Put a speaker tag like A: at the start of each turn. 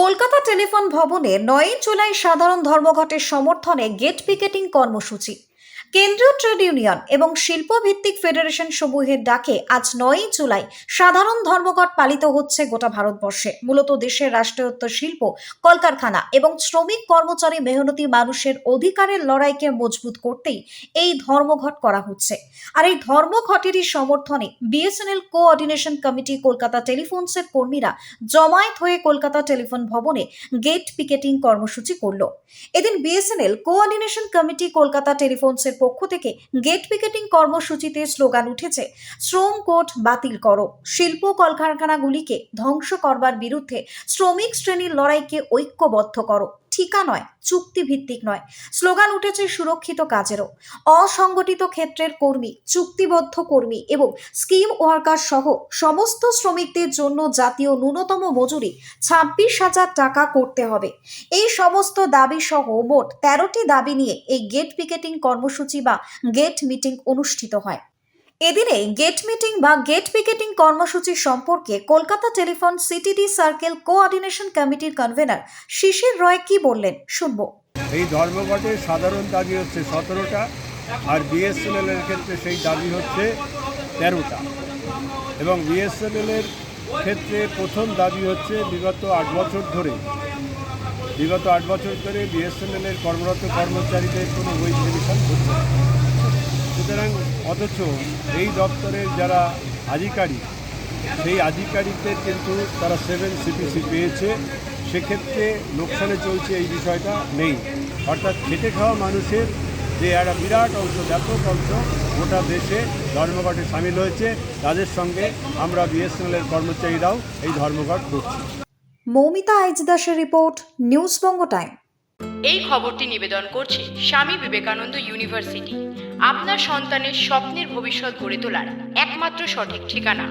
A: Kolkata telephone ভবনে নয়ই জুলাই সাধারণ ধর্মঘটের সমর্থনে গেট পিকেটিং কর্মসূচি। কেন্দ্রীয় ট্রেড ইউনিয়ন এবং শিল্পভিত্তিক ফেডারেশন সমূহের ডাকে আজ নয়ই জুলাই সাধারণ ধর্মঘট পালিত হচ্ছে গোটা ভারতবর্ষে। মূলত দেশের রাষ্ট্রায়ত্ত শিল্প, কলকারখানা এবং শ্রমিক কর্মচারী মেহনতি মানুষের অধিকারের লড়াইকে মজবুত করতেই এই ধর্মঘট করা হচ্ছে। আর এই ধর্মঘটেরই সমর্থনে বিএসএনএল কোঅর্ডিনেশন কমিটি কলকাতা টেলিফোনসের কর্মীরা জমায়েত হয়ে কলকাতা টেলিফোন ভবনে গেট পিকেটিং কর্মসূচি করল। এদিন বিএসএনএল কোঅর্ডিনেশন কমিটি কলকাতা টেলিফোনসের পক্ষ থেকে গেট পিকেটিং কর্মসূচিতে স্লোগান উঠেছে, শ্রম কোড বাতিল করো। শিল্প কলকারখানাগুলিকে ধ্বংস করবার বিরুদ্ধে শ্রমিক শ্রেণির লড়াইকে ঐক্যবদ্ধ করো। ঠিকা নয়, চুক্তিভিত্তিক নয়। স্লোগান উঠেছে সুরক্ষিত কাজেরও। অসংগঠিত ক্ষেত্রের কর্মী, চুক্তিবদ্ধ কর্মী এবং স্কিম ওয়ার্কার সহ সমস্ত শ্রমিকদের জন্য জাতীয় ন্যূনতম মজুরি ছাব্বিশ হাজার টাকা করতে হবে। এই সমস্ত দাবি সহ মোট তেরোটি দাবি নিয়ে এই গেট পিকেটিং কর্মসূচি বা গেট মিটিং অনুষ্ঠিত হয়। এদিনে গেট মিটিং বা গেট পিকেটিং কর্মসূচি সম্পর্কে Kolkata telephone CTD circle coordination কমিটির কনভেনার শিশির রয় কি বললেন? শুনব।
B: এই ধর্মঘটের সাধারণ দাবি হচ্ছে সতেরোটা আর বিএসএনএল এর ক্ষেত্রে সেই দাবি হচ্ছে তেরোটা। এবং বিএসএনএল এর ক্ষেত্রে প্রথম দাবি হচ্ছে বিগত আট বছর ধরে। বিগত আট বছর ধরে বিএসএনএল এর কর্মরত কর্মচারীদের কোনো ওয়েজ রিভিশন হচ্ছে। সুতরাং অথচ এই দপ্তরের যারা আধিকারিক সেই আধিকারিকদের কিন্তু তারা সেভেন সিপিসি পেয়েছে। সেক্ষেত্রে লোকসানে চলছে এই বিষয়টা নেই। অর্থাৎ খেটে খাওয়া মানুষের যে একটা বিরাট অংশ ব্যাপক অংশ গোটা দেশে ধর্মঘটে সামিল হয়েছে। তাদের সঙ্গে আমরা বিএসএনএলের কর্মচারীরাও এই ধর্মঘট করছি।
A: মৌমিতা আইজ দাসের রিপোর্ট নিউজ বঙ্গ টাইম।
C: এই খবরটি নিবেদন করছে স্বামী বিবেকানন্দ ইউনিভার্সিটি। আপনার সন্তানের স্বপ্নের ভবিষ্যৎ গড়ে তোলার একমাত্র সঠিক ঠিকানা।